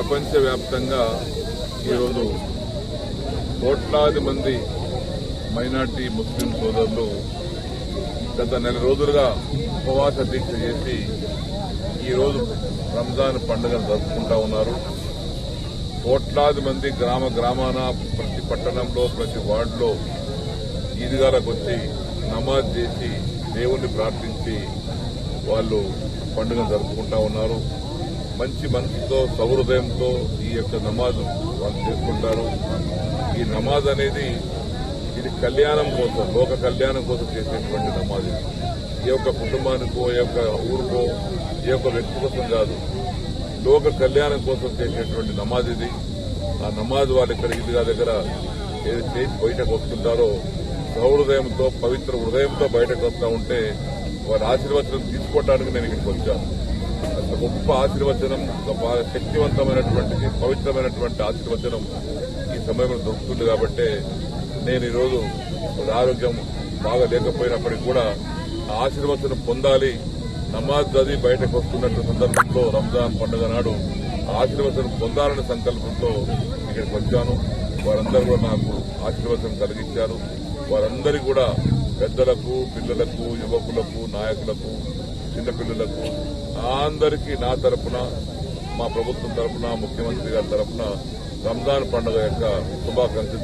ప్రపంచవ్యాప్తంగా ఈరోజు కోట్లాది మంది మైనార్టీ ముస్లిం సోదరులు గత నెల రోజులుగా ఉపవాస దీక్ష చేసి ఈరోజు రంజాన్ పండుగను జరుపుకుంటా ఉన్నారు. కోట్లాది మంది గ్రామ గ్రామాన ప్రతి పట్టణంలో ప్రతి వార్డులో ఈదుగాలకు వచ్చి నమాజ్ చేసి దేవుణ్ణి ప్రార్థించి వాళ్ళు పండుగను జరుపుకుంటా ఉన్నారు. మంచి మనసుతో సౌహృదయంతో ఈ యొక్క నమాజ్ వాళ్ళు చేసుకుంటారు. ఈ నమాజ్ అనేది ఇది కళ్యాణం కోసం లోక కళ్యాణం కోసం చేసేటువంటి నమాజ్ ఇది. ఏ యొక్క కుటుంబానికో ఏ యొక్క ఊరికో ఏ యొక్క వ్యక్తి కోసం కాదు. లోక కళ్యాణం కోసం చేసేటువంటి నమాజ్ ఇది. ఆ నమాజ్ వాళ్ళు ఇక్కడ ఈద్గా దగ్గర ఏది చేసి బయటకు వస్తుంటారో సౌహృదయంతో పవిత్ర హృదయంతో బయటకు వస్తూ ఉంటే వారి ఆశీర్వచనం తీసుకోవడానికి నేను ఇక్కడికి వచ్చాను. గొప్ప ఆశీర్వచనం బాగా శక్తివంతమైనటువంటి పవిత్రమైనటువంటి ఆశీర్వచనం ఈ సమయంలో దొరుకుతుంది కాబట్టి నేను ఈరోజు ఆరోగ్యం బాగా లేకపోయినప్పటికీ కూడా ఆశీర్వచనం పొందాలి. నమాజ్ చదివి బయటకు వస్తున్నట్టు సందర్భంలో రంజాన్ పండుగ నాడు ఆశీర్వచనం పొందాలనే సంకల్పంతో ఇక్కడికి వచ్చాను. వారందరూ కూడా నాకు ఆశీర్వచనం కలిగించారు. వారందరికీ కూడా పెద్దలకు పిల్లలకు యువకులకు నాయకులకు చిన్నపిల్లలకు అందరికీ నా తరపున మా ప్రభుత్వం తరపున ముఖ్యమంత్రి గారి తరపున రంజాన్ పండుగ యొక్క శుభాకాంక్షలు